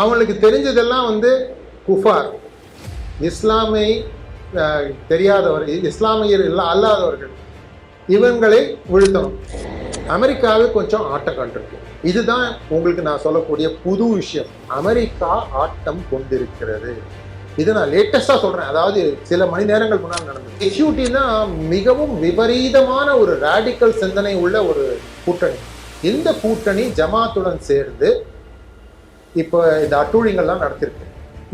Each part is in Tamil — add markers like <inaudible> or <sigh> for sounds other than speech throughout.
அவங்களுக்கு தெரிஞ்சதெல்லாம் வந்து குஃபார். இஸ்லாமை தெரியாதவர்கள் இஸ்லாமியர் இல்லை அல்லாதவர்கள். இவங்களை வீழ்த்தணும். அமெரிக்காவே கொஞ்சம் ஆட்டம் கண்டிருக்கு இதுதான் உங்களுக்கு நான் சொல்லக்கூடிய புது விஷயம். அமெரிக்கா ஆட்டம் கொண்டிருக்கிறது. இது நான் லேட்டஸ்டாக சொல்கிறேன் அதாவது சில மணி நேரங்கள் முன்னால் நடந்தது. எக்யூட்டினா மிகவும் விபரீதமான ஒரு ராடிக்கல் சிந்தனை உள்ள ஒரு கூட்டணி. இந்த கூட்டணி ஜமாத்துடன் சேர்ந்து இப்போ இந்த அட்டூழியங்கள்லாம் நடத்திருக்கு.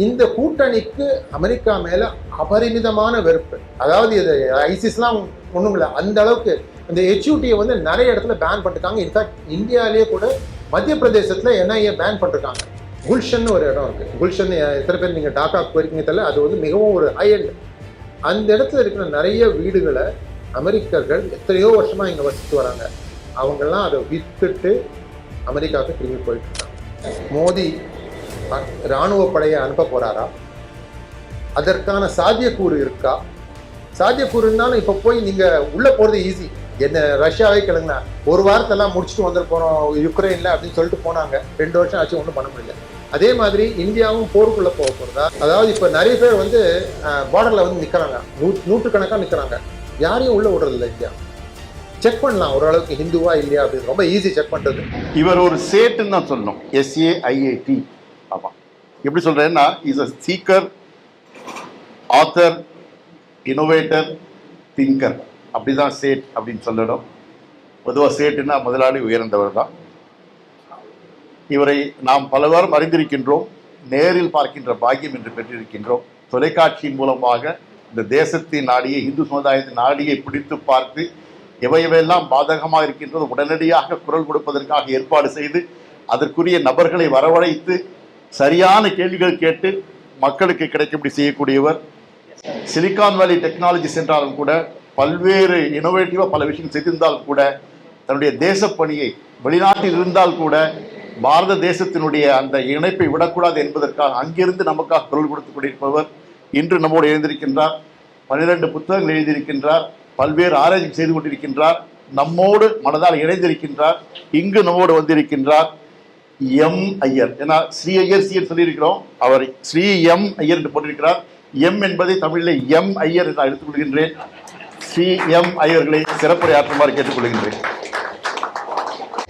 இந்த கூட்டணிக்கு அமெரிக்கா மேல அபரிமிதமான வெறுப்பு. அதாவது இது ஐசிஸ்லாம் ஒன்றும் இல்லை அந்த அளவுக்கு இந்த ஹெச்யூடியை வந்து நிறைய இடத்துல பேன் பண்ணிருக்காங்க. இன்ஃபேக்ட் இந்தியாவிலேயே கூட மத்திய பிரதேசத்தில் என்ஐஏ பேன் பண்ணிருக்காங்க. குல்ஷன் ஒரு இடம் இருக்கு. குல்ஷன் எத்தனை பேர் நீங்கள் டாக்கா போயிருக்கீங்க தெரியல. அது வந்து மிகவும் ஒரு ஹை அந்த இடத்துல இருக்கிற நிறைய வீடுகளை அமெரிக்கர்கள் எத்தனையோ வருஷமா இங்கே வசித்து வராங்க. அவங்கெல்லாம் அதை வித்துட்டு அமெரிக்காவுக்கு திரும்பி போயிட்டு இருக்காங்க. மோடி இராணுவ படையை அனுப்ப போறாரா? அதற்கான சாத்தியக்கூறு இருக்கா? சாத்தியக்கூறு இருந்தாலும் இப்போ போய் நீங்க உள்ள போறது ஈஸி என்ன ரஷ்யாவே கிளங்கினா ஒரு வாரத்தெல்லாம் முடிச்சுட்டு வந்துருப்போம் போறோம் யுக்ரைன்ல அப்படின்னு சொல்லிட்டு போனாங்க. ரெண்டு வருஷம் ஆச்சு ஒன்றும் பண்ண முடியல. அதே மாதிரி இந்தியாவும் போருக்குள்ளே போக போகிறதா அதாவது இப்போ நிறைய பேர் வந்து பார்டர்ல வந்து நிக்கிறாங்க. நூ நூற்றுக்கணக்காக நிக்கிறாங்க. யாரையும் உள்ள விடுறதில்ல இந்தியா. செக் பண்ணலாம் ஓரளவுக்கு ஹிந்துவா இல்லையா அப்படின்னு. ரொம்ப ஈஸி செக் பண்ணுறது இவர் ஒரு சேட்டுன்னு தான் சொல்லணும். S A I A D ஆமாம் எப்படி சொல்கிறேன்னா is a seeker author innovator thinker அப்படிதான் சேட் அப்படின்னு சொல்லணும். பொதுவாக சேட்டுன்னா முதலாளி உயர்ந்தவர் தான். இவரை நாம் பலவாரும் அறிந்திருக்கின்றோம். நேரில் பார்க்கின்ற பாக்கியம் என்று பெற்றிருக்கின்றோம். தொலைக்காட்சியின் மூலமாக இந்த தேசத்தின் நாடியை இந்து சமுதாயத்தின் நாடியை பிடித்து பார்த்து எவை பாதகமாக இருக்கின்றது. உடனடியாக குரல் கொடுப்பதற்காக ஏற்பாடு செய்து அதற்குரிய நபர்களை வரவழைத்து சரியான கேள்விகள் கேட்டு மக்களுக்கு கிடைக்கும்படி செய்யக்கூடியவர். சிலிகான் வேலி டெக்னாலஜி சென்றாலும் கூட பல்வேறு இனோவேட்டிவாக பல விஷயங்கள் செய்திருந்தாலும் கூட தன்னுடைய தேசப்பணியை வெளிநாட்டில் இருந்தால் கூட பாரத தேசத்தினுடைய அந்த இணைப்பை விடக்கூடாது என்பதற்காக அங்கிருந்து நமக்காக குரல் கொடுத்து கொண்டிருப்பவர் இன்று நம்மோடு எழுந்திருக்கின்றார் பன்னிரண்டு புத்தகங்கள் எழுதியிருக்கின்றார். பல்வேறு ஆராய்ச்சி செய்து கொண்டிருக்கின்றார். நம்மோடு மனதால் இணைந்திருக்கின்றார். இங்கு நம்மோடு வந்திருக்கின்றார் எம் ஐயர். ஏன்னா ஸ்ரீ ஐயர் சி சொல்லியிருக்கிறோம். அவர் ஸ்ரீ எம் ஐயர் என்று போட்டிருக்கிறார். எம் என்பதை தமிழில் எம் ஐயர் என்று நான் எடுத்துக்கொள்கின்றேன். ஸ்ரீ எம் ஐயர்களை சிறப்புரை ஆற்றுமாறு கேட்டுக்கொள்கின்றேன்.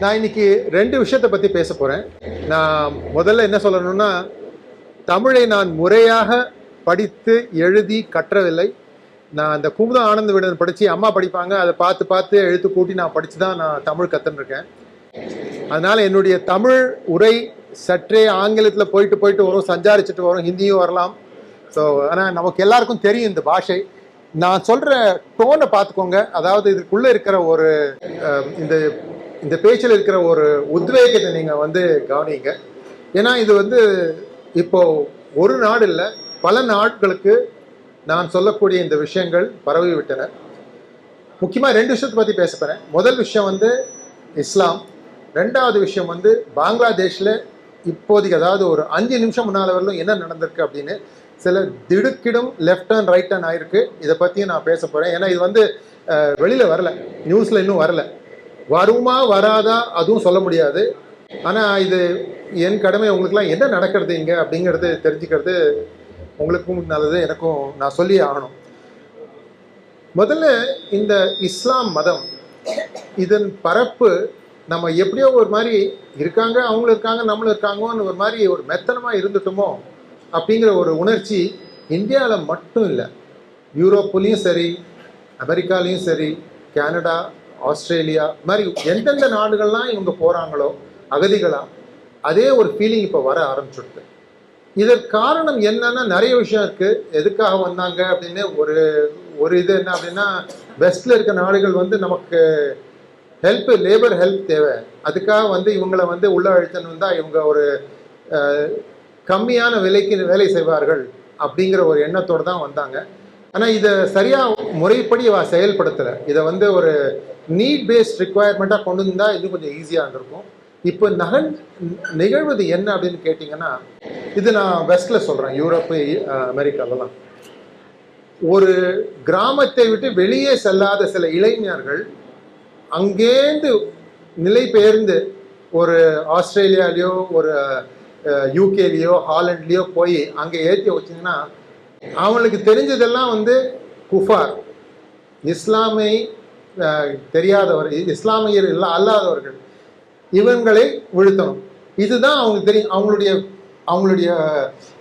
நான் இன்னைக்கு ரெண்டு விஷயத்தை பற்றி பேச போகிறேன் நான் முதல்ல என்ன சொல்லணும்னா தமிழை நான் முறையாக படித்து எழுதி கற்றவில்லை. நான் அந்த குமுதம் ஆனந்த விடன் படித்து அம்மா படிப்பாங்க. அதை பார்த்து பார்த்து எழுத்து கூட்டி நான் படித்து தான் நான் தமிழ் கத்துன்னு அதனால் என்னுடைய தமிழ் உரை சற்றே ஆங்கிலத்தில் போயிட்டு போயிட்டு வரும். சஞ்சாரிச்சுட்டு வரும். ஹிந்தியும் வரலாம். ஸோ ஆனால் நமக்கு எல்லாருக்கும் தெரியும் இந்த பாஷை. நான் சொல்கிற டோனை பார்த்துக்கோங்க. அதாவது இதுக்குள்ளே இருக்கிற ஒரு இந்த இந்த பேச்சில் இருக்கிற ஒரு உத்வேகத்தை நீங்கள் வந்து கவனிங்க. ஏன்னா இது வந்து இப்போது ஒரு நாடு இல்லை பல நாட்களுக்கு நான் சொல்லக்கூடிய இந்த விஷயங்கள் பரவி விட்டன. முக்கியமாக ரெண்டு விஷயத்தை பற்றி பேச போகிறேன் முதல் விஷயம் வந்து இஸ்லாம். ரெண்டாவது விஷயம் வந்து பங்களாதேஷில் இப்போதைக்கு அதாவது ஒரு அஞ்சு நிமிஷம் முன்னால் வரலும் என்ன நடந்திருக்கு அப்படின்னு சில திடுக்கிடும் லெஃப்ட் டர்ன் ரைட் டர்ன் ஆயிருக்கு. இதை பற்றியும் நான் பேச போகிறேன் ஏன்னா இது வந்து வெளியில் வரல. நியூஸில் இன்னும் வரல. வருமா வராதா அதுவும் சொல்ல முடியாது. ஆனால் இது என் கடமை உங்களுக்குலாம் என்ன நடக்கிறது இங்கே அப்படிங்கிறது தெரிஞ்சுக்கிறது உங்களுக்கும் நல்லது எனக்கும் நான் சொல்லி ஆகணும். முதல்ல இந்த இஸ்லாம் மதம் இதன் பரப்பு நம்ம எப்படியோ ஒரு மாதிரி இருக்காங்க அவங்களும் இருக்காங்க நம்மளும் இருக்காங்கன்னு ஒரு மாதிரி ஒரு மெத்தனமாக இருந்துட்டோமோ அப்படிங்கிற ஒரு உணர்ச்சி இந்தியாவில் மட்டும் இல்லை. யூரோப்புலேயும் சரி அமெரிக்காலையும் சரி கனடா ஆஸ்திரேலியா இது மாதிரி எந்தெந்த நாடுகள்லாம் இவங்க போகிறாங்களோ அகதிகளாக அதே ஒரு ஃபீலிங் இப்போ வர ஆரம்பிச்சுடுது. இதற்கு காரணம் என்னன்னா நிறைய விஷயம் இருக்கு. எதுக்காக வந்தாங்க அப்படின்னு ஒரு ஒரு இது என்ன அப்படின்னா வெஸ்ட்ல இருக்க நாடுகள் வந்து நமக்கு ஹெல்ப் லேபர் ஹெல்ப் தேவை. அதுக்காக வந்து இவங்களை வந்து உள்ள அழுத்தணும் தான் இவங்க ஒரு கம்மியான விலைக்கு வேலை செய்வார்கள் அப்படிங்கிற ஒரு எண்ணத்தோடு தான் வந்தாங்க. ஆனால் இதை சரியாக முறைப்படி அவ செயல்படுத்தலை. இதை வந்து ஒரு நீட் பேஸ்ட் ரிக்குவயர்மெண்ட்டாக கொண்டு வந்தால் இன்னும் கொஞ்சம் ஈஸியாக இருந்திருக்கும். இப்போ நகன் நிகழ்வது என்ன அப்படின்னு கேட்டிங்கன்னா இது நான் வெஸ்டில் சொல்கிறேன் யூரோப்பு அமெரிக்காலலாம். ஒரு கிராமத்தை விட்டு வெளியே செல்லாத சில இளைஞர்கள் அங்கேருந்து நிலை பெயர்ந்து ஒரு ஆஸ்திரேலியாலேயோ ஒரு யூகேலேயோ ஹாலண்ட்லேயோ போய் அங்கே ஏற்றி வச்சிங்கன்னா அவங்களுக்கு தெரிஞ்சதெல்லாம் வந்து குஃபார். இஸ்லாமை தெரியாதவர் இஸ்லாமியர் இல்லை அல்லாதவர்கள். இவங்களை வீழ்த்தணும். இதுதான் அவங்களுக்கு தெரியும் அவங்களுடைய அவங்களுடைய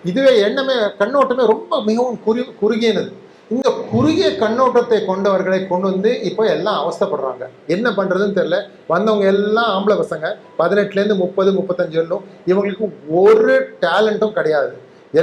இதுவே எண்ணமே கண்ணோட்டமே ரொம்ப மிகவும் குறு குறுகியனது. இந்த குறுகிய கண்ணோட்டத்தை கொண்டவர்களை கொண்டு வந்து இப்போ எல்லாம் அவஸ்தைப்படுறாங்க. என்ன பண்ணுறதுன்னு தெரியல. வந்தவங்க எல்லாம் ஆம்பளை பசங்க. பதினெட்டுலேருந்து முப்பது முப்பத்தஞ்சு வரலும் இவங்களுக்கு ஒரு டேலண்ட்டும் கிடையாது.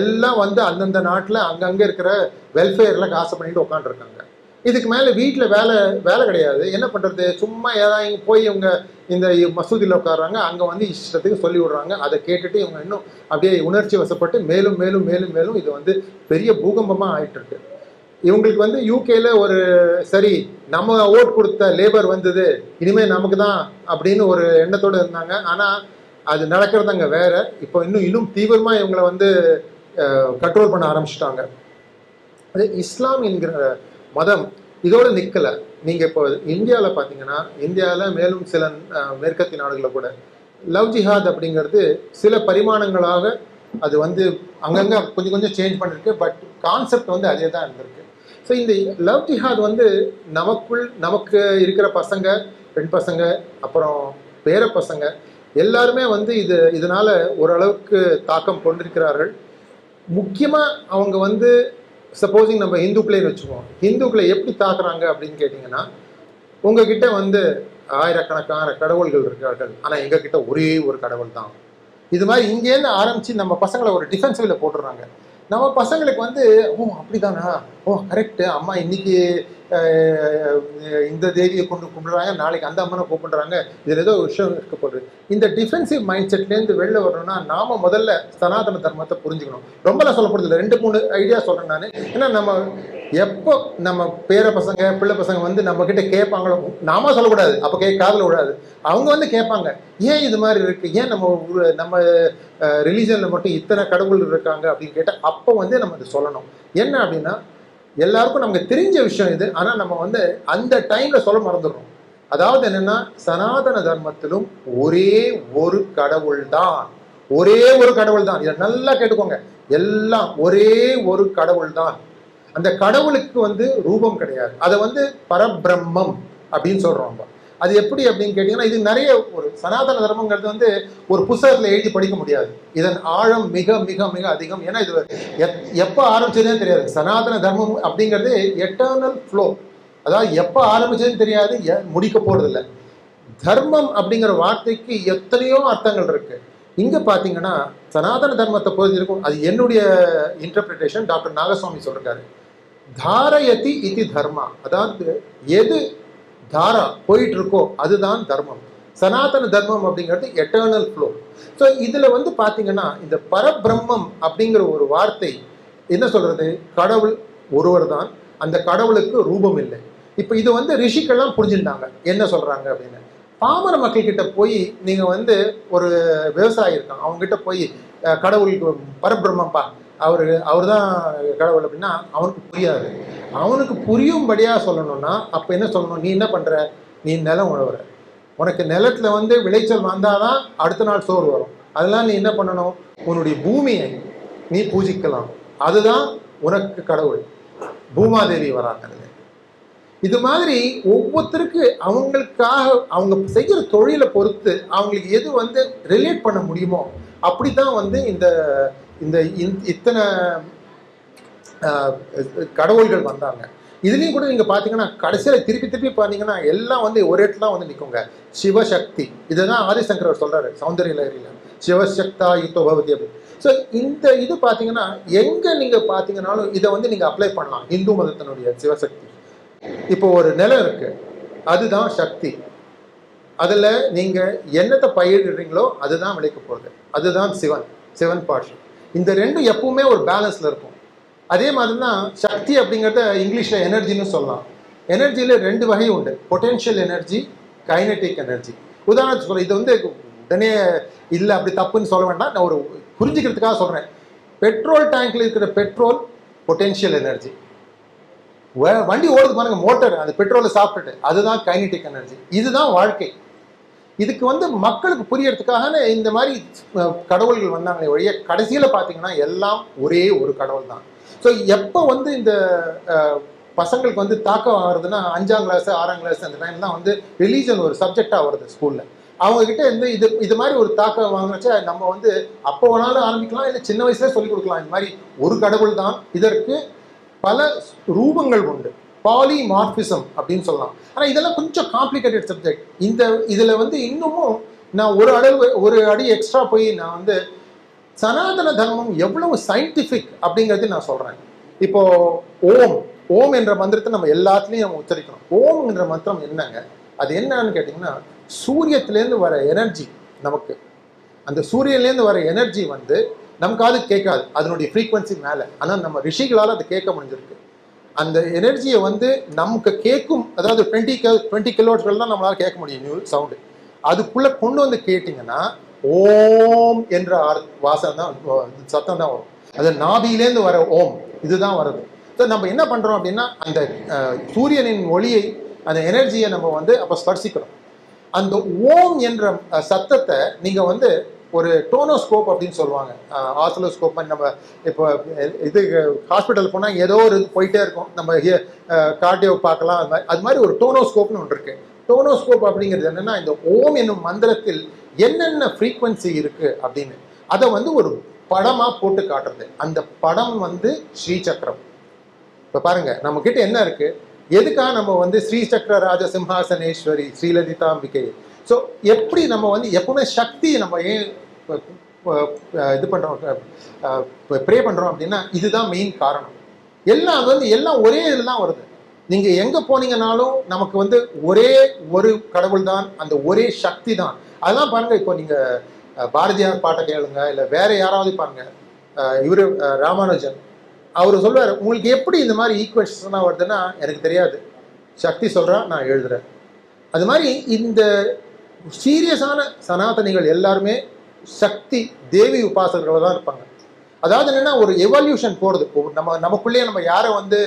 எல்லாம் வந்து அந்தந்த நாட்டில் அங்கங்கே இருக்கிற வெல்ஃபேரில் காசு பண்ணிட்டு உட்காந்துருக்காங்க இதுக்கு மேலே வீட்டில் வேலை வேலை கிடையாது. என்ன பண்ணுறது சும்மா ஏதாவது போய் இவங்க இந்த மசூதியில் உட்காடுறாங்க அங்கே வந்து இஷ்டத்துக்கு சொல்லி விடுறாங்க. அதை கேட்டுட்டு இவங்க இன்னும் அப்படியே உணர்ச்சி வசப்பட்டு மேலும் மேலும் மேலும் மேலும் இது வந்து பெரிய பூகம்பமாக ஆயிட்டு இருக்கு இவங்களுக்கு வந்து யூகேல ஒரு சரி நம்ம ஓட் கொடுத்த லேபர் வந்தது. இனிமே நமக்கு தான் அப்படின்னு ஒரு எண்ணத்தோடு இருந்தாங்க. ஆனால் அது நடக்கிறது அங்கே வேற. இப்போ இன்னும் இன்னும் தீவிரமாக இவங்களை வந்து கண்ட்ரோல் பண்ண ஆரம்பிச்சிட்டாங்க. அது இஸ்லாம் என்கிற மதம். இதோடு நிற்கலை நீங்கள் இப்போ இந்தியாவில் பார்த்தீங்கன்னா இந்தியாவில் மேலும் சில மேற்கத்திய நாடுகளில் கூட லவ் ஜிஹாத் அப்படிங்கிறது சில பரிமாணங்களாக அது வந்து அங்கங்கே கொஞ்சம் கொஞ்சம் சேஞ்ச் பண்ணிருக்கு. பட் கான்செப்ட் வந்து அதே தான் இருந்திருக்கு. ஸோ இந்த லவ் ஜிஹாத் வந்து நமக்குள் நமக்கு இருக்கிற பசங்க பெண் பசங்க அப்புறம் பேர பசங்க எல்லாருமே வந்து இது இதனால் ஓரளவுக்கு தாக்கம் கொண்டிருக்கிறார்கள். முக்கியமாக அவங்க வந்து சப்போஸிங் நம்ம இந்துக்களைன்னு வச்சுக்குவோம். இந்துக்களை எப்படி தாக்குறாங்க அப்படின்னு கேட்டிங்கன்னா உங்ககிட்ட வந்து ஆயிரக்கணக்கான கடவுள்கள் இருக்கார்கள் ஆனால் எங்ககிட்ட ஒரே ஒரு கடவுள் தான். இது மாதிரி இங்கேருந்து ஆரம்பித்து நம்ம பசங்களை ஒரு டிஃபென்சிவில் போட்டுடுறாங்க. நம்ம பசங்களுக்கு வந்து ஓ அப்படிதானா? ஓ கரெக்டு அம்மா இன்னைக்கு இந்த தேவியை கொண்டு கும்பிடுறாங்க நாளைக்கு அந்த அம்மனை கூப்பிடுறாங்க இதில் ஏதோ ஒரு விஷயம் இருக்கப்படுது. இந்த டிஃபென்சிவ் மைண்ட் செட்லேருந்து வெளில வரணும்னா நாம முதல்ல சனாதன தர்மத்தை புரிஞ்சுக்கணும். ரொம்பலாம் சொல்லப்படுது இல்லை ரெண்டு மூணு ஐடியா சொல்கிறேன் நான். ஏன்னா நம்ம எப்போ நம்ம பேர பசங்க பிள்ளை பசங்க வந்து நம்ம கிட்ட கேட்பாங்களோ நாம சொல்லக்கூடாது. அப்போ கே காதில் விடாது அவங்க வந்து கேட்பாங்க. ஏன் இது மாதிரி இருக்கு? ஏன் நம்ம நம்ம ரிலீஜனில் மட்டும் இத்தனை கடவுள் இருக்காங்க அப்படின்னு கேட்டால் அப்போ வந்து நம்ம அதை சொல்லணும். என்ன அப்படின்னா எல்லாருக்கும் நமக்கு தெரிஞ்ச விஷயம் இது. ஆனால் நம்ம வந்து அந்த டைமில் சொல்ல மறந்துடுறோம். அதாவது என்னன்னா சனாதன தர்மத்திலும் ஒரே ஒரு கடவுள் தான். ஒரே ஒரு கடவுள் தான். இதை நல்லா கேட்டுக்கோங்க. எல்லாம் ஒரே ஒரு கடவுள் தான். அந்த கடவுளுக்கு வந்து ரூபம் கிடையாது. அதை வந்து பரபிரம்மம் அப்படின்னு சொல்கிறோம் நம்ம அது எப்படி அப்படின்னு கேட்டிங்கன்னா இது நிறைய ஒரு சனாதன தர்மங்கிறது வந்து ஒரு புஸ்தகத்தில் எழுதி படிக்க முடியாது. இதன் ஆழம் மிக மிக மிக அதிகம். ஏன்னா இது எப்போ ஆரம்பிச்சதுன்னு தெரியாது. சனாதன தர்மம் அப்படிங்கிறது எட்டர்னல் ஃப்ளோ அதாவது எப்போ ஆரம்பிச்சதுன்னு தெரியாது எ- முடிக்க போகிறதில்ல தர்மம் அப்படிங்கிற வார்த்தைக்கு எத்தனையோ அர்த்தங்கள் இருக்கு. இங்கே பார்த்தீங்கன்னா சனாதன தர்மத்தை பொறுத்திருக்கும் அது என்னுடைய இன்டர்பிரிட்டேஷன் டாக்டர் நாகசுவாமி சொல்கிறாரு தாரயதி இது தர்மா. அதாவது எது தாரா போயிட்டு இருக்கோ அதுதான் தர்மம். சனாதன தர்மம் அப்படிங்கிறது எட்டர்னல் ஃப்ளோ ஸோ இதில் வந்து பார்த்தீங்கன்னா இந்த பரபிரம்மம் அப்படிங்கிற ஒரு வார்த்தை என்ன சொல்றது? கடவுள் ஒருவர் தான் அந்த கடவுளுக்கு ரூபம் இல்லை. இப்போ இது வந்து ரிஷிக்கெல்லாம் புரிஞ்சுட்டாங்க என்ன சொல்றாங்க அப்படின்னு. பாமர மக்கள் கிட்ட போய் நீங்க வந்து ஒரு விவசாயி இருக்கான். அவங்க கிட்ட போய் கடவுளுக்கு பரபிரம்மப்பா அவர் அவர் தான் கடவுள் அப்படின்னா அவனுக்கு புரியாது. அவனுக்கு புரியும்படியாக சொல்லணும்னா அப்போ என்ன சொல்லணும்? நீ என்ன பண்ணுற நீ நிலம் உழவுற. உனக்கு நிலத்தில் வந்து விளைச்சல் வந்தால் தான் அடுத்த நாள் சோறு வரும். அதெல்லாம் நீ என்ன பண்ணணும்? உன்னுடைய பூமியை நீ பூஜிக்கலாம். அதுதான் உனக்கு கடவுள். பூமாதேவி வராங்க இது மாதிரி ஒவ்வொருத்தருக்கு அவங்களுக்காக அவங்க செய்கிற தொழிலை பொறுத்து அவங்களுக்கு எது வந்து ரிலேட் பண்ண முடியுமோ அப்படி தான் வந்து இந்த இந்த இத்தனை கடவுள்கள் வந்தாங்க. இதுலேயும் கூட நீங்கள் பார்த்தீங்கன்னா கடைசியில் திருப்பி திருப்பி பார்த்தீங்கன்னா எல்லாம் வந்து ஒரு இடத்துல வந்து நிற்குங்க சிவசக்தி. இதுதான் ஆதிசங்கரவர் சொல்கிறாரு சௌந்தரிய லகரியில் சிவசக்தா யுத்தோ பவதி அப்படி ஸோ இந்த இது பார்த்தீங்கன்னா எங்கே நீங்கள் பார்த்தீங்கன்னாலும் இதை வந்து நீங்கள் அப்ளை பண்ணலாம். இந்து மதத்தினுடைய சிவசக்தி. இப்போ ஒரு நிலம் இருக்கு. அதுதான் சக்தி. அதில் நீங்கள் என்னத்தை பயிரிடுறீங்களோ அதுதான் விளைக்க போகுது அதுதான் சிவன். சிவன் பாஷன் இந்த ரெண்டும் எப்பவுமே ஒரு பேலன்ஸில் இருக்கும். அதே மாதிரி தான் சக்தி அப்படிங்கிறத இங்கிலீஷில் எனர்ஜின்னு சொல்லலாம். எனர்ஜியில் ரெண்டு வகை உண்டு. பொட்டென்ஷியல் எனர்ஜி கைனட்டிக் எனர்ஜி உதாரணத்துக்கு சொல்கிறேன் இது வந்து உடனே இல்லை அப்படி தப்புன்னு சொல்ல வேண்டாம். நான் ஒரு புரிஞ்சுக்கிறதுக்காக சொல்கிறேன் பெட்ரோல் டேங்க்ல இருக்கிற பெட்ரோல் பொட்டென்ஷியல் எனர்ஜி வண்டி ஓடுது பாருங்க மோட்டார் அந்த பெட்ரோலை சாப்பிட்டுட்டு. அதுதான் கைனட்டிக் எனர்ஜி இதுதான் வாழ்க்கை. இதுக்கு வந்து மக்களுக்கு புரியறதுக்காக இந்த மாதிரி கடவுள்கள் வந்தாங்களே ஒழிய கடைசியில் பார்த்தீங்கன்னா எல்லாம் ஒரே ஒரு கடவுள் தான் ஸோ எப்போ வந்து இந்த பசங்களுக்கு வந்து தாக்கம் ஆகுறதுன்னா அஞ்சாம் கிளாஸ் ஆறாம் கிளாஸ் அந்த டைம் தான் வந்து ரிலீஜன் ஒரு சப்ஜெக்டாக வருது ஸ்கூலில் அவங்க கிட்ட இருந்து இது இது மாதிரி ஒரு தாக்கம் வாங்கினச்சா நம்ம வந்து அப்போ வேணாலும் ஆரம்பிக்கலாம் இல்லை சின்ன வயசுல சொல்லிக் கொடுக்கலாம். இந்த மாதிரி ஒரு கடவுள் தான் இதற்கு பல ரூபங்கள் உண்டு. பாலிமார்பிசம் அப்படின்னு சொல்லலாம். ஆனால் இதெல்லாம் கொஞ்சம் காம்ப்ளிகேட்டட் சப்ஜெக்ட் இந்த இதில் வந்து இன்னமும் நான் ஒரு அளவு ஒரு அடி எக்ஸ்ட்ரா போய் நான் வந்து சனாதன தர்மம் எவ்வளவு சயின்டிஃபிக் அப்படிங்கிறது நான் சொல்கிறேன் இப்போ ஓம் ஓம் என்ற மந்திரத்தை நம்ம எல்லாத்துலேயும் நம்ம உச்சரிக்கணும். ஓம் என்ற மந்திரம் என்னங்க? அது என்னன்னு கேட்டிங்கன்னா சூரியத்துலேருந்து வர எனர்ஜி நமக்கு. அந்த சூரியன்லேருந்து வர எனர்ஜி வந்து நமக்கு அது கேட்காது. அதனுடைய ஃப்ரீக்வன்சி மேலே. ஆனால் நம்ம ரிஷிகளால் அது கேட்க முடிஞ்சிருக்கு. அந்த எனர்ஜியை வந்து நமக்கு கேட்கும் அதாவது டுவெண்ட்டி டுவெண்ட்டி கிலோட்கள் தான் நம்மளால கேட்க முடியும் நியூ சவுண்டு அதுக்குள்ளே கொண்டு வந்து கேட்டிங்கன்னா ஓம் என்ற ஆர் வாசம் தான் சத்தம் தான் வரும். அது நாபியிலேருந்து வர ஓம் இதுதான் வருது ஸோ நம்ம என்ன பண்ணுறோம் அப்படின்னா அந்த சூரியனின் ஒளியை அந்த எனர்ஜியை நம்ம வந்து அப்போ ஸ்பர்சிக்கிறோம். அந்த ஓம் என்ற சத்தத்தை நீங்கள் வந்து ஒரு டோனோஸ்கோப் அப்படின்னு சொல்லுவாங்க. ஆசலோஸ்கோப் நம்ம இப்போ இது ஹாஸ்பிட்டல் போனால் ஏதோ ஒரு போயிட்டே இருக்கும். நம்ம கார்டியோ பார்க்கலாம். அது மாதிரி அது மாதிரி ஒரு டோனோஸ்கோப்னு ஒன்று இருக்கு. டோனோஸ்கோப் அப்படிங்கிறது என்னென்னா இந்த ஓம் என்னும் மந்திரத்தில் என்னென்ன ஃப்ரீக்வன்சி இருக்குது அப்படின்னு. அதை வந்து ஒரு படமாக போட்டு காட்டுறது. அந்த படம் வந்து ஸ்ரீசக்கரம். இப்போ பாருங்கள் நம்மக்கிட்ட என்ன இருக்குது எதுக்காக நம்ம வந்து ஸ்ரீசக்கர ராஜ சிம்ஹாசனேஸ்வரி ஸ்ரீலலிதாம்பிகை ஸோ எப்படி நம்ம வந்து எப்பவுமே சக்தி நம்ம ஏன் இது பண்ணுறோம் ப்ரே பண்ணுறோம் அப்படின்னா இதுதான் மெயின் காரணம். எல்லாம் அது வந்து எல்லாம் ஒரே இதில் தான் வருது. நீங்கள் எங்கே போனீங்கனாலும் நமக்கு வந்து ஒரே ஒரு கடவுள் தான் அந்த ஒரே சக்தி தான். அதெல்லாம் பாருங்கள் இப்போ நீங்கள் பாரதியார் பாட்டை கேளுங்க இல்லை வேற யாராவது பாருங்க. இவர் இவரு ராமானுஜன். அவர் சொல்வார் உங்களுக்கு எப்படி இந்த மாதிரி ஈக்குவேஷன்ஸ்லாம் வருதுன்னா எனக்கு தெரியாது. சக்தி சொல்கிறா நான் எழுதுறேன். அது மாதிரி இந்த சீரியஸான சனாதனிகள் எல்லாருமே சக்தி தேவி உபாசகர்களாக தான் இருப்பாங்க. அதாவது என்னென்னா ஒரு எவல்யூஷன் போகிறது நம்ம நமக்குள்ளேயே நம்ம யாரை வந்து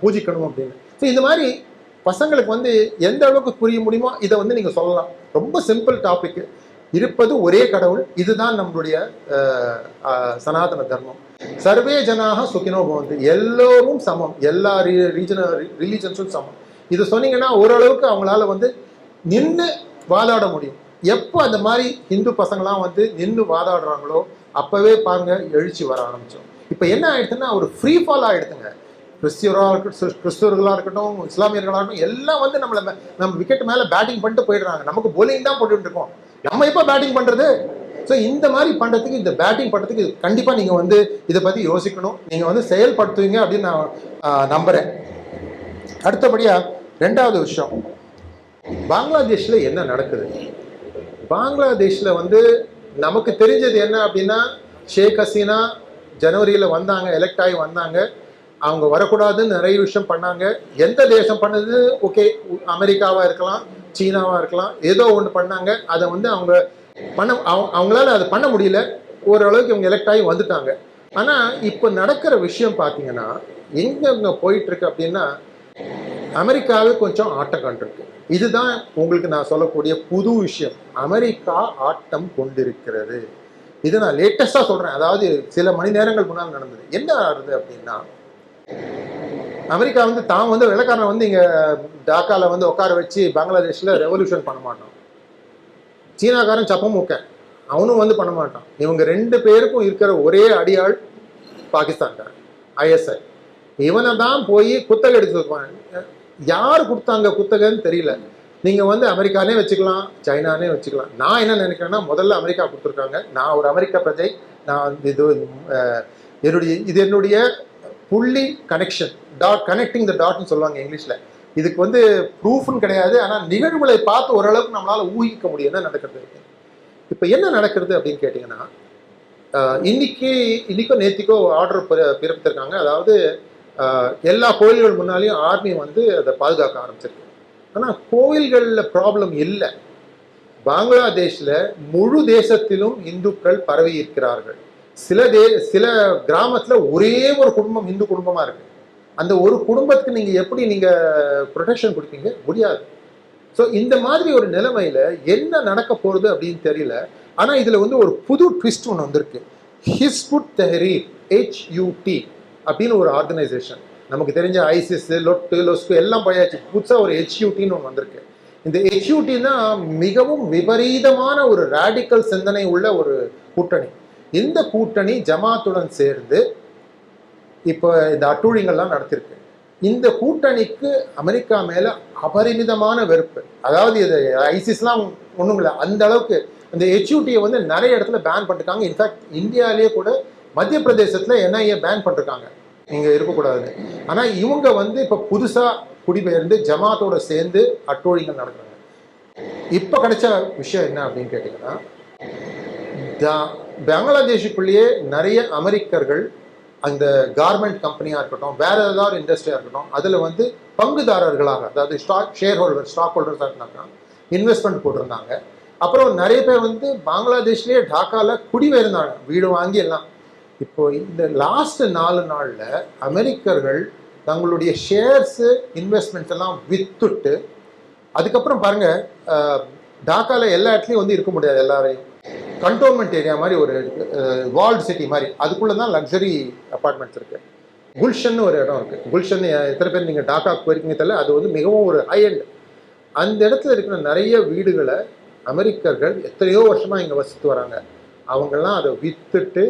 பூஜிக்கணும் அப்படின்னு. ஸோ இந்த மாதிரி பசங்களுக்கு வந்து எந்த அளவுக்கு புரிய முடியுமோ இதை வந்து நீங்கள் சொல்லலாம். ரொம்ப சிம்பிள் டாபிக் இருப்பது ஒரே கடவுள். இதுதான் நம்மளுடைய சனாதன தர்மம். சர்வே ஜனாக சுகினோ பவந்து. எல்லோரும் சமம். எல்லா ரீஜன ரிலீஜன்ஸும் சமம். இது சொன்னீங்கன்னா ஓரளவுக்கு அவங்களால வந்து நின்று வாதாட முடியும். எப்போ அந்த மாதிரி இந்து பசங்களாம் வந்து நின்று வாதாடுறாங்களோ அப்பவே பாருங்க எழுச்சி வர ஆரம்பிச்சோம் இப்போ என்ன ஆயிடுச்சுன்னா ஒரு ஃப்ரீ ஃபால் ஆயிடுதுங்க கிறிஸ்தியராக இருக்கட்டும் கிறிஸ்துவர்களாக இருக்கட்டும் இஸ்லாமியர்களாக இருக்கட்டும் எல்லாம் வந்து நம்மளை மே- நம்ம விக்கெட் மேலே பேட்டிங் பண்ணிட்டு போயிடுறாங்க. நமக்கு போலிங் தான் போட்டுட்டு இருக்கோம். நம்ம எப்போ பேட்டிங் பண்ணுறது ஸோ இந்த மாதிரி பண்ணுறதுக்கு இந்த பேட்டிங் பண்ணுறதுக்கு கண்டிப்பாக நீங்கள் வந்து இதை பற்றி யோசிக்கணும். நீங்கள் வந்து செயல்படுத்துவீங்க அப்படின்னு நான் நம்புகிறேன் அடுத்தபடியாக ரெண்டாவது விஷயம். பங்களாதேஷில் என்ன நடக்குது? பங்களாதேஷில் வந்து நமக்கு தெரிஞ்சது என்ன அப்படின்னா ஷேக் ஹசீனா ஜனவரியில் வந்தாங்க எலெக்ட் ஆகி வந்தாங்க. அவங்க வரக்கூடாதுன்னு நிறைய விஷயம் பண்ணாங்க. எந்த தேசம் பண்ணது? ஓகே அமெரிக்காவாக இருக்கலாம் சீனாவாக இருக்கலாம் ஏதோ ஒன்று பண்ணாங்க. அதை வந்து அவங்க பண்ண அவங்களால அதை பண்ண முடியல. ஓரளவுக்கு இவங்க எலெக்ட் ஆகி வந்துட்டாங்க. ஆனால் இப்போ நடக்கிற விஷயம் பார்த்தீங்கன்னா எங்கெங்க போயிட்டுருக்கு அப்படின்னா அமெரிக்காவே கொஞ்சம் ஆட்டம் கண்டிருக்கு இதுதான் உங்களுக்கு நான் சொல்லக்கூடிய புது விஷயம். அமெரிக்கா ஆட்டம் கொண்டிருக்கிறது. இது நான் லேட்டஸ்டாக சொல்கிறேன் அதாவது சில மணி நேரங்கள் முன்னால் நடந்தது. என்ன ஆகுது அப்படின்னா அமெரிக்கா வந்து தான் வந்து வெள்ளக்காரன் வந்து இங்கே டாக்காவில் வந்து உட்கார வச்சு பங்களாதேஷ்ல ரெவல்யூஷன் பண்ண மாட்டான். சீனாக்காரன் சப்பம் மூக்க. அவனும் வந்து பண்ண மாட்டான். இவங்க ரெண்டு பேருக்கும் இருக்கிற ஒரே அடியாள் பாகிஸ்தான்காரன் ஐஎஸ்ஐ இவனை தான் போய் குத்தகை எடுத்துருப்பாங்க யார் கொடுத்தாங்க குத்தகைன்னு தெரியல. நீங்கள் வந்து அமெரிக்கானே வச்சுக்கலாம் சைனானே வச்சுக்கலாம். நான் என்ன நினைக்கிறேன்னா முதல்ல அமெரிக்கா கொடுத்துருக்காங்க. நான் ஒரு அமெரிக்கா பிரஜை. நான் இது என்னுடைய இது என்னுடைய புள்ளி கனெக்ஷன் டாட் கனெக்டிங் த டாட்னு சொல்லுவாங்க இங்கிலீஷில். இதுக்கு வந்து ப்ரூஃப்னு கிடையாது. ஆனால் நிகழ்வுகளை பார்த்து ஓரளவுக்கு நம்மளால் ஊகிக்க முடியும். என்ன நடக்கிறது இப்போ என்ன நடக்கிறது அப்படின்னு கேட்டிங்கன்னா இன்னைக்கு இன்னைக்கோ நேத்திக்கோ ஆர்டர் பிறப்பித்திருக்காங்க. அதாவது எல்லா கோயில்கள் முன்னாலேயும் ஆர்மி வந்து அதை பாதுகாக்க ஆரம்பிச்சிருக்கு. ஆனால் கோயில்களில் ப்ராப்ளம் இல்லை. பங்களாதேஷில் முழு தேசத்திலும் இந்துக்கள் பரவி இருக்கிறார்கள். சில தே சில கிராமத்தில் ஒரே ஒரு குடும்பம் இந்து குடும்பமாக இருக்கு. அந்த ஒரு குடும்பத்துக்கு நீங்கள் எப்படி நீங்கள் ப்ரொடெக்ஷன் கொடுப்பீங்க? முடியாது. ஸோ இந்த மாதிரி ஒரு நிலைமையில என்ன நடக்க போகிறது அப்படின்னு தெரியல. ஆனால் இதில் வந்து ஒரு புது ட்விஸ்ட் ஒன்று வந்திருக்கு. ஹிஸ்புட் தெஹரீர் ஹெச்யூடி அப்படின்னு ஒரு ஆர்கனைசேஷன் நமக்கு தெரிஞ்ச ஐசிஸ் லொட்டு லொஸ்கு எல்லாம் போயாச்சு. புதுசாக ஒரு ஹெச்யூட்டின்னு ஒன்று வந்திருக்கு. இந்த ஹெச்யூடி தான் மிகவும் விபரீதமான ஒரு ராடிக்கல் சிந்தனை உள்ள ஒரு கூட்டணி. இந்த கூட்டணி ஜமாத்துடன் சேர்ந்து இப்போ இந்த அட்டூழியங்கள்லாம் நடத்திருக்கு. இந்த கூட்டணிக்கு அமெரிக்கா மேலே அபரிமிதமான வெறுப்பு. அதாவது இது ஐசிஸ்லாம் ஒன்றும் இல்லை அந்த அளவுக்கு இந்த ஹெச்யூடியை வந்து நிறைய இடத்துல பேன் பண்ணிருக்காங்க இன்ஃபேக்ட் இந்தியாவிலேயே கூட மத்திய பிரதேசத்தில் என்ஐஏ பேன் பண்ணிருக்காங்க இங்கே இருக்கக்கூடாதுன்னு ஆனால் இவங்க வந்து இப்போ புதுசாக குடிபெயர்ந்து ஜமாத்தோட சேர்ந்து அட்டோழிகள் நடக்கிறாங்க இப்போ கிடைச்ச விஷயம் என்ன அப்படின்னு கேட்டிங்கன்னா பங்களாதேஷுக்குள்ளேயே நிறைய அமெரிக்கர்கள் அந்த கார்மெண்ட் கம்பெனியாக இருக்கட்டும் வேற ஏதாவது இண்டஸ்ட்ரியாக இருக்கட்டும் அதில் வந்து பங்குதாரர்களாக அதாவது ஸ்டாக் ஷேர் ஹோல்டர் ஸ்டாக் ஹோல்டர்ஸாக இருந்தாங்கன்னா இன்வெஸ்ட்மெண்ட் போட்டிருந்தாங்க. அப்புறம் நிறைய பேர் வந்து பங்களாதேஷ்லேயே டாக்காவில் குடிபெயர்ந்தாங்க. வீடு வாங்கி எல்லாம். இப்போ இந்த லாஸ்ட் நாலு நாளில் அமெரிக்கர்கள் தங்களுடைய ஷேர்ஸு இன்வெஸ்ட்மெண்ட்ஸ் எல்லாம் வித்துட்டு அதுக்கப்புறம் பாருங்க டாக்காவில் எல்லா இடத்துலையும் வந்து இருக்க முடியாது எல்லாரையும். கண்டோன்மெண்ட் ஏரியா மாதிரி ஒரு வால்ட் சிட்டி மாதிரி. அதுக்குள்ளே தான் லக்ஸரி அப்பார்ட்மெண்ட்ஸ் இருக்குது குல்ஷன் ஒரு இடம் இருக்குது குல்ஷன் எத்தனை பேர் நீங்கள் டாக்காவுக்கு போயிருக்கீங்க தெரியல. அது வந்து மிகவும் ஒரு ஹை எண்ட் அந்த இடத்துல இருக்கிற நிறைய வீடுகளை அமெரிக்கர்கள் எத்தனையோ வருஷமாக இங்கே வசித்து வராங்க. அவங்கெல்லாம் அதை விற்றுட்டு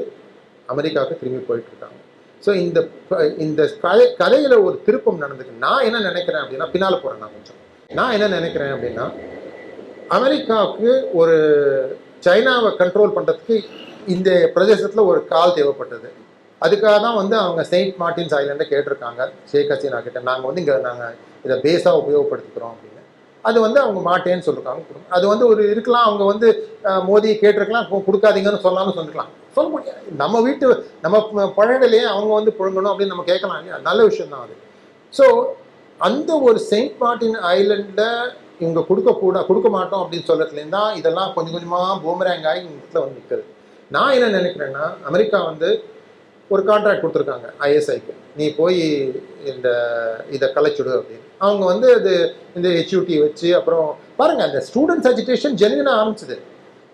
அமெரிக்காவுக்கு திரும்பி போயிட்டு இருக்காங்க ஸோ இந்த இந்த கதை கலையில் ஒரு திருப்பம் நடந்திருக்கு. நான் என்ன நினைக்கிறேன் அப்படின்னா பின்னால் போகிறேன் நான் கொஞ்சம். நான் என்ன நினைக்கிறேன் அப்படின்னா அமெரிக்காவுக்கு ஒரு சைனாவை கண்ட்ரோல் பண்ணுறதுக்கு இந்த பிரதேசத்தில் ஒரு கால் தேவைப்பட்டது. அதுக்காக தான் வந்து அவங்க செயின்ட் மார்டின்ஸ் ஐலண்டை கேட்டிருக்காங்க. ஷேக் ஹசீனா கிட்ட நாங்கள் வந்து இங்கே நாங்கள் இதை பேஸாக உபயோகப்படுத்திக்கிறோம் அப்படின்னு. அது வந்து அவங்க மாட்டேன்னு சொல்லிருக்காங்க. அது வந்து ஒரு இருக்கலாம் அவங்க வந்து மோதியை கேட்டிருக்கலாம் கொடுக்காதீங்கன்னு சொல்லாமல் சொல்லிருக்கலாம். சொல்ல முடியாது. நம்ம வீட்டு நம்ம பழகலையே அவங்க வந்து புழங்கணும் அப்படின்னு நம்ம கேட்கலாம். இல்லையா? நல்ல விஷயம் தான் அது. ஸோ அந்த ஒரு செயின்ட் மார்ட்டின் ஐலண்டில் இவங்க கொடுக்கக்கூடா கொடுக்க மாட்டோம் அப்படின்னு சொல்கிறதுலேருந்து தான் இதெல்லாம் கொஞ்சம் கொஞ்சமாக பூமரேங் ஆகி இந்த இடத்துல வந்து நிற்குது நான் என்ன நினைக்கிறேன்னா அமெரிக்கா வந்து ஒரு கான்ட்ராக்ட் கொடுத்துருக்காங்க ஐஎஸ்ஐக்கு நீ போய் இந்த இதை கலைச்சுடு அப்படின்னு. அவங்க வந்து அது இந்த ஹெச்யூடி வச்சு அப்புறம் பாருங்கள் அந்த ஸ்டூடெண்ட்ஸ் அஜிடேஷன் ஜெனுவினா ஆரம்பிச்சது.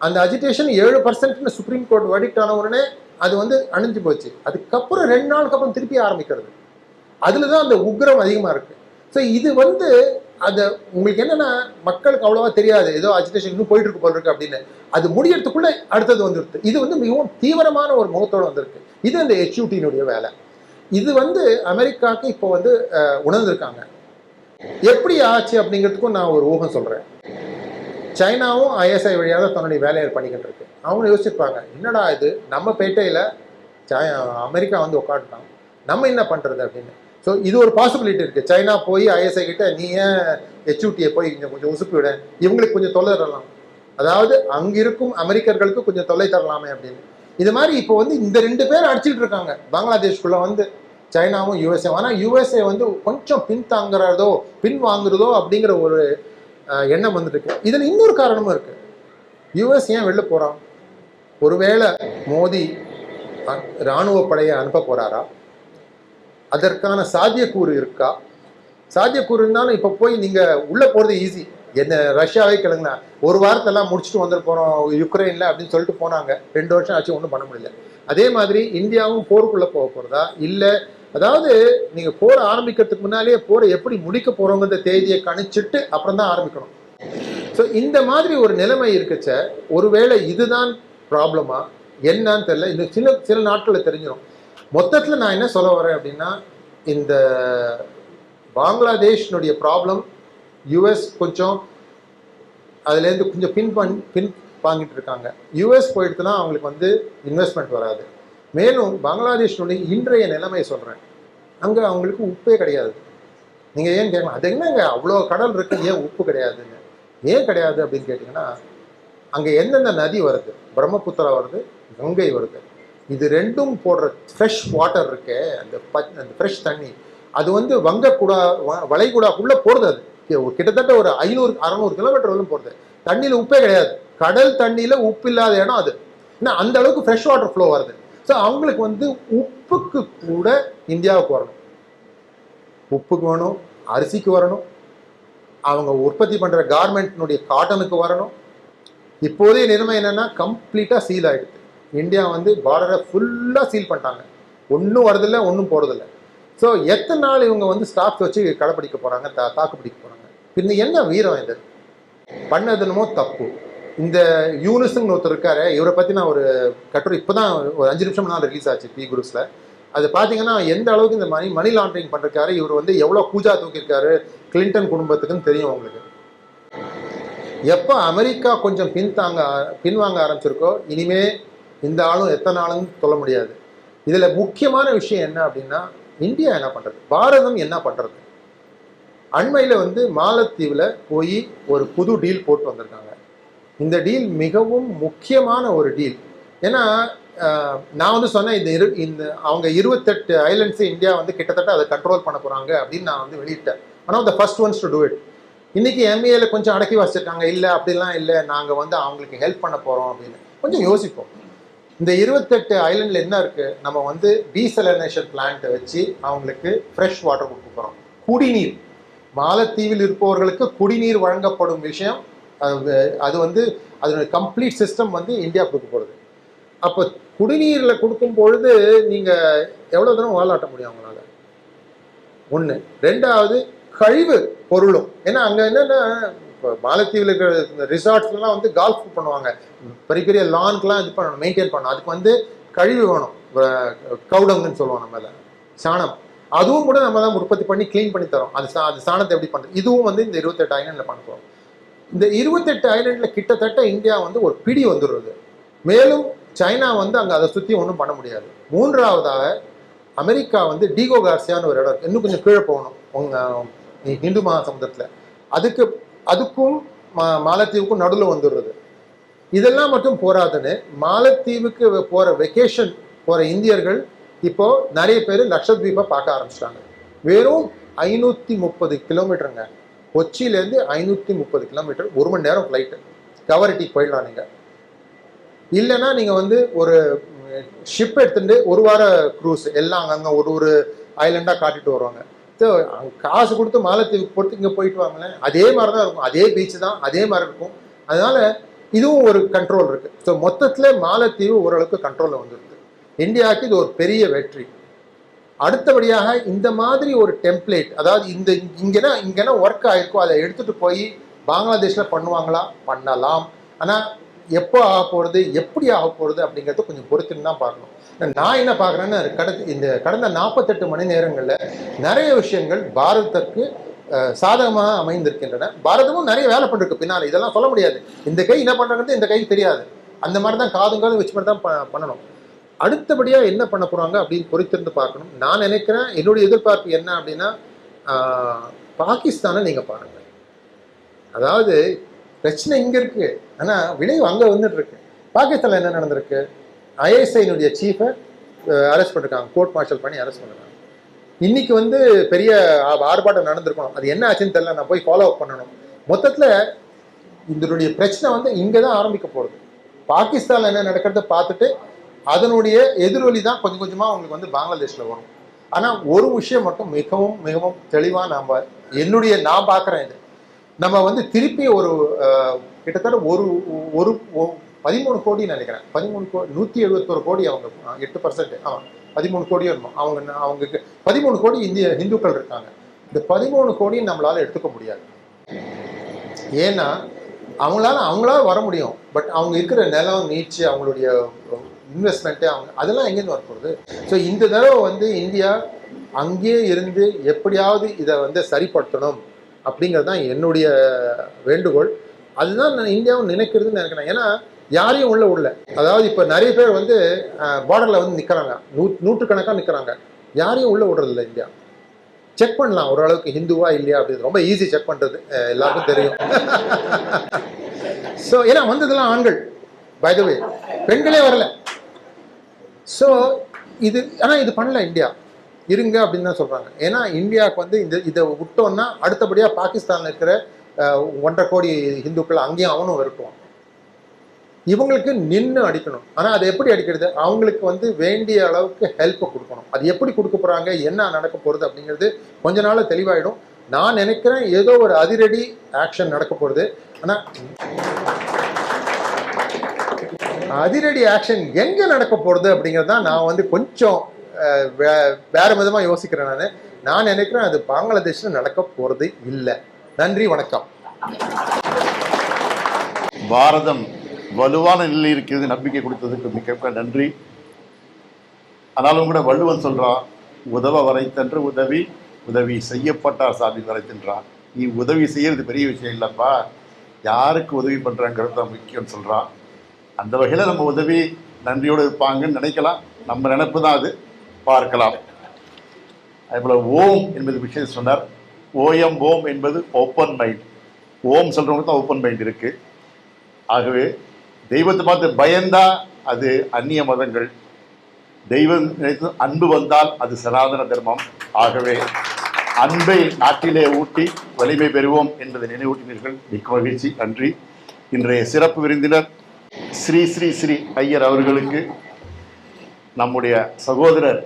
அந்த அஜிடேஷன் ஏழு பர்சன்ட்னு சுப்ரீம் கோர்ட் வடிக்ட் ஆன உடனே அது வந்து அணிஞ்சு போச்சு. அதுக்கப்புறம் ரெண்டு நாளுக்கு அப்புறம் திருப்பி ஆரம்பிக்கிறது. அதில் தான் அந்த உக்ரம் அதிகமாக இருக்குது ஸோ இது வந்து அது உங்களுக்கு என்னென்னா மக்களுக்கு அவ்வளோவா தெரியாது. ஏதோ அஜிடேஷன் இன்னும் போயிட்டு இருக்கு போல இருக்கு அப்படின்னு. அது முடியறதுக்குள்ளே அடுத்தது வந்துருது. இது வந்து மிகவும் தீவிரமான ஒரு முகத்தோடு வந்திருக்கு. இது அந்த ஹெச்யூடியினுடைய வேலை. இது வந்து அமெரிக்காவுக்கு இப்போ வந்து உணர்ந்திருக்காங்க. எப்படி ஆச்சு அப்படிங்கிறதுக்கும் நான் ஒரு ஊகம் சொல்கிறேன் சைனாவும் ஐஎஸ்ஐ வழியாக தான் தன்னுடைய வேலையை பண்ணிக்கிட்டு இருக்கு. அவங்க யோசிச்சிருப்பாங்க என்னடா இது? நம்ம பேட்டையில் அமெரிக்கா வந்து உட்காந்துட்டான் நம்ம என்ன பண்ணுறது அப்படின்னு. ஸோ இது ஒரு பாசிபிலிட்டி இருக்குது சைனா போய் ஐஎஸ்ஐ கிட்ட நீ ஏன் ஹெச்யூடியை போய் கொஞ்சம் கொஞ்சம் உசுப்பி விட. இவங்களுக்கு கொஞ்சம் தொல்லை தரலாம். அதாவது அங்கிருக்கும் அமெரிக்கர்களுக்கு கொஞ்சம் தொல்லை தரலாமே அப்படின்னு. இது மாதிரி இப்போ வந்து இந்த ரெண்டு பேர் அடிச்சுட்டு இருக்காங்க. பங்களாதேஷ்குள்ளே வந்து சைனாவும் யூஎஸ்ஏ ஆனால் யூஎஸ்ஏ வந்து கொஞ்சம் பின்தாங்குறதோ பின் வாங்குறதோ அப்படிங்கிற ஒரு எண்ணம் வந்துட்டு இருக்கு இதுல இன்னொரு காரணமும் இருக்கு. யூஎஸ் ஏன் வெளில போறான்? ஒருவேளை மோடி இராணுவ ராணுவ படையை அனுப்ப போறாரா? அதற்கான சாத்தியக்கூறு இருக்கா? சாத்தியக்கூறு இருந்தாலும் இப்போ போய் நீங்க உள்ள போறது ஈஸி என்ன ரஷ்யாவே கிளங்குனா ஒரு வாரத்தெல்லாம் முடிச்சுட்டு வந்துட்டு போறோம் யுக்ரைன்ல அப்படின்னு சொல்லிட்டு போனாங்க. ரெண்டு வருஷம் ஆச்சு ஒன்றும் பண்ண முடியல. அதே மாதிரி இந்தியாவும் போருக்குள்ளே போக போறதா? இல்லை அதாவது நீங்க போர் ஆரம்பிக்கிறதுக்கு முன்னாலேயே போரை எப்படி முடிக்க போறோங்கிற தேதியை கணிச்சிட்டு அப்புறம் தான் ஆரம்பிக்கணும். ஸோ இந்த மாதிரி ஒரு நிலைமை இருக்குச்ச ஒருவேளை இதுதான் ப்ராப்ளமா என்னன்னு தெரியல. இந்த சில சில நாட்களில் தெரிஞ்சிடும் மொத்தத்தில் நான் என்ன சொல்ல வரேன் அப்படின்னா இந்த பங்களாதேஷினுடைய ப்ராப்ளம் யுஎஸ் கொஞ்சம் அதுலேருந்து கொஞ்சம் பின் பண் பின் வாங்கிட்டு இருக்காங்க. யுஎஸ் போயிட்டுனா அவங்களுக்கு வந்து இன்வெஸ்ட்மெண்ட் வராது. மேலும் பங்களாதேஷ்னுடைய இன்றைய நிலைமை சொல்கிறேன் அங்கே அவங்களுக்கு உப்பே கிடையாது. நீங்கள் ஏன் கேட்கலாம் அது என்னங்க? அவ்வளோ கடல் இருக்குது ஏன் உப்பு கிடையாதுங்க? ஏன் கிடையாது அப்படின்னு கேட்டிங்கன்னா அங்கே எந்தெந்த நதி வருது? பிரம்மபுத்திரா வருது கங்கை வருது. இது ரெண்டும் போடுற ஃப்ரெஷ் வாட்டர் இருக்கே அந்த ப- அந்த ஃப்ரெஷ் தண்ணி. அது வந்து வங்கக்குடா வ- வளைகுடாக்குள்ள போடுது அது. கிட்டத்தட்ட ஒரு ஐநூறு அறநூறு கிலோமீட்டர் வரலும் போடுது. தண்ணியில் உப்பே கிடையாது. கடல் தண்ணியில் உப்பு இல்லாத இடம் அது. ஏன்னா அந்த அளவுக்கு ஃப்ரெஷ் வாட்டர் ஃப்ளோ வருது. ஸோ அவங்களுக்கு வந்து உப்புக்கு கூட இந்தியாவுக்கு வரணும். உப்புக்கு வேணும் அரிசிக்கு வரணும். அவங்க உற்பத்தி பண்ணுற கார்மெண்ட்னுடைய காட்டனுக்கு வரணும். இப்போதைய நிலைமை என்னென்னா கம்ப்ளீட்டாக சீல் ஆகிடுது இந்தியா வந்து பார்டரை ஃபுல்லாக சீல் பண்ணிட்டாங்க. ஒன்றும் வரதில்லை ஒன்றும் போகிறதில்ல ஸோ எத்தனை நாள் இவங்க வந்து ஸ்டாக் வச்சு கடைப்பிடிக்க போகிறாங்க தா தாக்கு பிடிக்க போகிறாங்க பின்ன என்ன வீரம் இது? பண்ணது என்னமோ தப்பு. இந்த யூனிஸ்ன்னு ஒருத்தர் இருக்காரு. இவரை பத்தி நான் ஒரு கட்டுரை இப்போதான் ஒரு அஞ்சு நிமிஷம் நான் ரிலீஸ் ஆச்சு பி குரூப்ஸில் அது பார்த்தீங்கன்னா எந்த அளவுக்கு இந்த மணி மணி லாண்டரிங் பண்ணிருக்காரு இவர் வந்து எவ்வளோ பூஜா தூக்கியிருக்காரு கிளின்டன் குடும்பத்துக்குன்னு தெரியும் உங்களுக்கு. எப்போ அமெரிக்கா கொஞ்சம் பின்தாங்க பின்வாங்க ஆரம்பிச்சிருக்கோ இனிமே இந்த ஆளும் எத்தனை ஆளும் சொல்ல முடியாது. இதில் முக்கியமான விஷயம் என்ன அப்படின்னா இந்தியா என்ன பண்ணுறது பாரதம் என்ன பண்ணுறது அண்மையில் வந்து மாலத்தீவில் போய் ஒரு புது டீல் போட்டு வந்திருக்காங்க. இந்த டீல் மிகவும் முக்கியமான ஒரு டீல் ஏன்னா நான் வந்து சொன்னேன் இந்த இரு இந்த அவங்க இருபத்தெட்டு ஐலண்ட்ஸு இந்தியா வந்து கிட்டத்தட்ட அதை கண்ட்ரோல் பண்ண போகிறாங்க அப்படின்னு நான் வந்து வெளியிட்டேன். ஆனால் the first ones to do it இன்றைக்கி எம்ஏல கொஞ்சம் அடக்கி வச்சுருக்காங்க இல்லை அப்படிலாம் இல்லை நாங்கள் வந்து அவங்களுக்கு ஹெல்ப் பண்ண போகிறோம் அப்படின்னு. கொஞ்சம் யோசிப்போம். இந்த இருபத்தெட்டு ஐலண்டில் என்ன இருக்குது நம்ம வந்து டீசலனைசேஷன் பிளான்ட்டை வச்சு அவங்களுக்கு ஃப்ரெஷ் வாட்டர் கொடுக்க போகிறோம் குடிநீர். மாலத்தீவில் இருப்பவர்களுக்கு குடிநீர் வழங்கப்படும் விஷயம் அது அது வந்து அதனுடைய கம்ப்ளீட் சிஸ்டம் வந்து இந்தியா கொடுக்க போகிறது அப்போ குடிநீரில் கொடுக்கும் பொழுது நீங்கள் எவ்வளோ தூரம் வாலாட்ட முடியும் அவங்களால ஒன்று ரெண்டாவது கழிவு பொருளும். ஏன்னா அங்கே என்னென்னா இப்போ மாலத்தீவில் இருக்கிற ரிசார்ட்ஸ்லாம் வந்து கால்ஃப் பண்ணுவாங்க. பெரிய பெரிய லான்க்கெலாம் இது பண்ணணும் மெயின்டைன் பண்ணணும். அதுக்கு வந்து கழிவு வேணும். கவுடங்குன்னு சொல்லுவோம் நம்ம அதை. சாணம். அதுவும் கூட நம்ம தான் உற்பத்தி பண்ணி க்ளீன் பண்ணி தரோம். அது சா அது சாணத்தை எப்படி பண்ணுறது இதுவும் வந்து இந்த இருபத்தெட்டாயிரம் என்ன பண்ண போகிறோம் இந்த இருபத்தெட்டு ஐலண்டில் கிட்டத்தட்ட இந்தியா வந்து ஒரு பிடி வந்துடுறது. மேலும் சைனா வந்து அங்கே அதை சுற்றி ஒன்றும் பண்ண முடியாது. மூன்றாவதாக அமெரிக்கா வந்து டீகோ கார்சியான்னு ஒரு இடம் இன்னும் கொஞ்சம் கீழே போகணும். உங்க இந்து மகாசமுத்திரத்தில். அதுக்கு அதுக்கும் மா- மாலத்தீவுக்கும் நடுவில் வந்துடுறது. இதெல்லாம் மட்டும் போராதுன்னு மாலத்தீவுக்கு போகிற வெக்கேஷன் போகிற இந்தியர்கள் இப்போ நிறைய பேர் லட்சத்வீபை பார்க்க ஆரம்பிச்சிட்டாங்க. வெறும் ஐநூற்றி முப்பது கிலோமீட்டருங்க கொச்சியிலேருந்து ஐநூற்றி முப்பது கிலோமீட்டர் ஒரு மணி நேரம் ஃப்ளைட்டு கவரட்டி போயிடலாம் நீங்கள் இல்லைன்னா நீங்கள் வந்து ஒரு ஷிப் எடுத்துட்டு ஒரு வார க்ரூஸ் எல்லாம் அங்கங்கே ஒரு ஒரு ஐலண்டாக காட்டிட்டு வருவாங்க. ஸோ காசு கொடுத்து மாலத்தீவுக்கு போட்டு இங்கே போயிட்டு வாங்களேன். அதே மாதிரி தான் இருக்கும். அதே பீச் தான் அதே மாதிரி இருக்கும். அதனால் இதுவும் ஒரு கண்ட்ரோல் இருக்குது ஸோ மொத்தத்தில் மாலத்தீவு ஓரளவுக்கு கண்ட்ரோலில் வந்துருக்கு இந்தியாவுக்கு இது ஒரு பெரிய வெற்றி. அடுத்தபடியாக இந்த மாதிரி ஒரு டெம்ப்ளேட் அதாவது இந்த இங்கேனா இங்கேனா ஒர்க் ஆகிருக்கோ அதை எடுத்துகிட்டு போய் பங்களாதேஷில் பண்ணுவாங்களா? பண்ணலாம். ஆனால் எப்போ ஆக போகிறது எப்படி ஆக போகிறது அப்படிங்கிறத கொஞ்சம் பொறுத்துன்னு தான் பார்க்கணும். நான் என்ன பார்க்குறேன்னா கடந்த இந்த கடந்த நாற்பத்தெட்டு மணி நேரங்களில் நிறைய விஷயங்கள் பாரதத்திற்கு சாதகமாக அமைந்திருக்கின்றன. பாரதமும் நிறைய வேலை பண்ணிருக்கு பின்னால் இதெல்லாம் சொல்ல முடியாது. இந்த கை என்ன பண்றாங்கிறது இந்த கைக்கு தெரியாது. அந்த மாதிரி தான் காதும் காதும் வச்சு மட்டும் தான் பண்ணணும். அடுத்தபடியாக என்ன பண்ண போகிறாங்க அப்படின்னு பொறுத்திருந்து பார்க்கணும். நான் நினைக்கிறேன் என்னுடைய எதிர்பார்ப்பு என்ன அப்படின்னா பாகிஸ்தானை நீங்கள் பாருங்கள் அதாவது பிரச்சனை இங்கே இருக்குது ஆனால் விளைவு அங்கே வந்துட்டு இருக்கு. என்ன நடந்திருக்கு? ஐஎஸ்ஐனுடைய சீஃபை அரெஸ்ட் பண்ணிருக்காங்க. கோர்ட் மார்ஷல் பண்ணி அரெஸ்ட் பண்ணிருக்காங்க. இன்னைக்கு வந்து பெரிய ஆர்ப்பாட்டம் நடந்திருக்கணும். அது என்ன ஆச்சுன்னு தெரியல. நான் போய் ஃபாலோ அப் பண்ணணும். மொத்தத்தில் இதனுடைய பிரச்சனை வந்து இங்கே தான் ஆரம்பிக்க போகிறது பாகிஸ்தானில் என்ன நடக்கிறத பார்த்துட்டு அதனுடைய எதிரொலி தான் கொஞ்சம் கொஞ்சமாக உங்களுக்கு வந்து பங்களாதேஷ்ல வரும். ஆனால் ஒரு விஷயம் மட்டும் மிகவும் மிகவும் தெளிவாக நாம் என்னுடைய நான் பார்க்குறேன் இது. நம்ம வந்து திருப்பி ஒரு கிட்டத்தட்ட ஒரு ஒரு பதிமூணு கோடி நினைக்கிறேன். பதிமூணு கோடி நூற்றி எழுபத்தோரு கோடி அவங்க எட்டு பர்சன்ட் ஆமாம் பதிமூணு கோடியும் இருக்கும் அவங்க அவங்களுக்கு பதிமூணு கோடி இந்திய இந்துக்கள் இருக்காங்க. இந்த பதிமூணு கோடியும் நம்மளால் எடுத்துக்க முடியாது. ஏன்னா அவங்களால அவங்களால வர முடியும். பட் அவங்க இருக்கிற நிலம் நீச்சு அவங்களுடைய இன்வெஸ்ட்மெண்ட்டு அவங்க அதெல்லாம் எங்கேருந்து வரப்போகுது ஸோ இந்த தடவை வந்து இந்தியா அங்கேயே இருந்து எப்படியாவது இதை வந்து சரிப்படுத்தணும் அப்படிங்கிறது தான் என்னுடைய வேண்டுகோள். அதுதான் நான் இந்தியாவும் நினைக்கிறதுன்னு நினைக்கிறேன். ஏன்னா யாரையும் உள்ள உள்ள அதாவது இப்போ நிறைய பேர் வந்து பார்டரில் வந்து நிற்கிறாங்க நூ நூற்றுக்கணக்காக நிற்கிறாங்க யாரையும் உள்ள விடுறதில்ல இந்தியா. செக் பண்ணலாம். ஓரளவுக்கு ஹிந்துவா இல்லையா அப்படின்னு ரொம்ப ஈஸி செக் பண்ணுறது எல்லாருக்கும் தெரியும். <laughs> ஸோ ஏன்னா வந்ததெல்லாம் ஆண்கள். பை த வே பெண்களே வரல. ஸோ இது ஆனால் இது பண்ணல இந்தியா. இருங்க அப்படின்னு தான் சொல்கிறாங்க ஏன்னா இந்தியாவுக்கு வந்து இந்த இதை விட்டோன்னா அடுத்தபடியாக பாகிஸ்தானில் இருக்கிற ஒன்றரை கோடி இந்துக்கள் அங்கேயும் அவனும் விரட்டுவான். இவங்களுக்கு நின்று அடிக்கணும். ஆனால் அதை எப்படி அடிக்கிறது? அவங்களுக்கு வந்து வேண்டிய அளவுக்கு ஹெல்ப்பை கொடுக்கணும். அது எப்படி கொடுக்க போகிறாங்க என்ன நடக்க போகிறது அப்படிங்கிறது கொஞ்ச நாள் தெளிவாயிடும். நான் நினைக்கிறேன் ஏதோ ஒரு அதிரடி ஆக்ஷன் நடக்க போகிறது ஆனால் அதிரடி ஆக்ஷன் எங்கே நடக்க போகிறது அப்படிங்கிறது தான் நான் வந்து கொஞ்சம் வே- வேற விதமாக யோசிக்கிறேன் நான். நான் நினைக்கிறேன் அது பங்களாதேஷில் நடக்க போகிறது இல்லை. நன்றி வணக்கம். பாரதம் வலுவான நிலையில் இருக்கிறது நம்பிக்கை கொடுத்ததுக்கு மிக நன்றி. ஆனாலும் கூட வள்ளுவன் சொல்றான் உதவ வரைத்தன்று உதவி உதவி செய்யப்பட்டார் சாமி வரைத்தின்றான். நீ உதவி செய்யறது பெரிய விஷயம் இல்லைப்பா. யாருக்கு உதவி பண்றாங்கிறது தான் முக்கியம்னு சொல்றான். அந்த வகையில் நம்ம உதவி நன்றியோடு இருப்பாங்கன்னு நினைக்கலாம். நம்ம நினைப்பு தான் அது. பார்க்கலாம். அதேபோல் ஓம் என்பது விஷயம் சொன்னார். ஓஎம் ஓம் என்பது ஓப்பன் மைண்ட் ஓம் சொல்கிறவங்களுக்கு தான் ஓப்பன் மைண்ட் இருக்குது ஆகவே தெய்வத்தை பார்த்து பயந்தா அது அந்நிய மதங்கள். தெய்வம் நினைத்து அன்பு வந்தால் அது சனாதன தர்மம். ஆகவே அன்பை நாட்டிலே ஊட்டி வலிமை பெறுவோம் என்பதை நினைவூட்டினீர்கள். மிக்க மகிழ்ச்சி. நன்றி. இன்றைய சிறப்பு விருந்தினர் ஸ்ரீ ஸ்ரீ ஸ்ரீ ஐயர் அவர்களுக்கு நம்முடைய சகோதரர்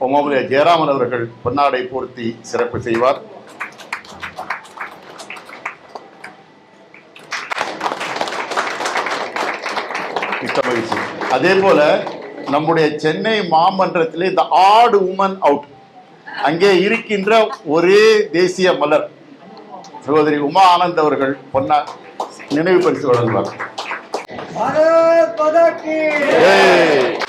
பொம்மாபுரிய ஜெயராமன் அவர்கள் பொன்னாடை போர்த்தி சிறப்பு செய்வார். மகிழ்ச்சி. அதே போல நம்முடைய சென்னை மாமன்றத்தில் இந்த ஆடு உமன் அவுட் அங்கே இருக்கின்ற ஒரே தேசிய மலர் சகோதரி உமா ஆனந்த் அவர்கள் பொன்னா நினைவு பரிசு வழங்குவார். भारत पदक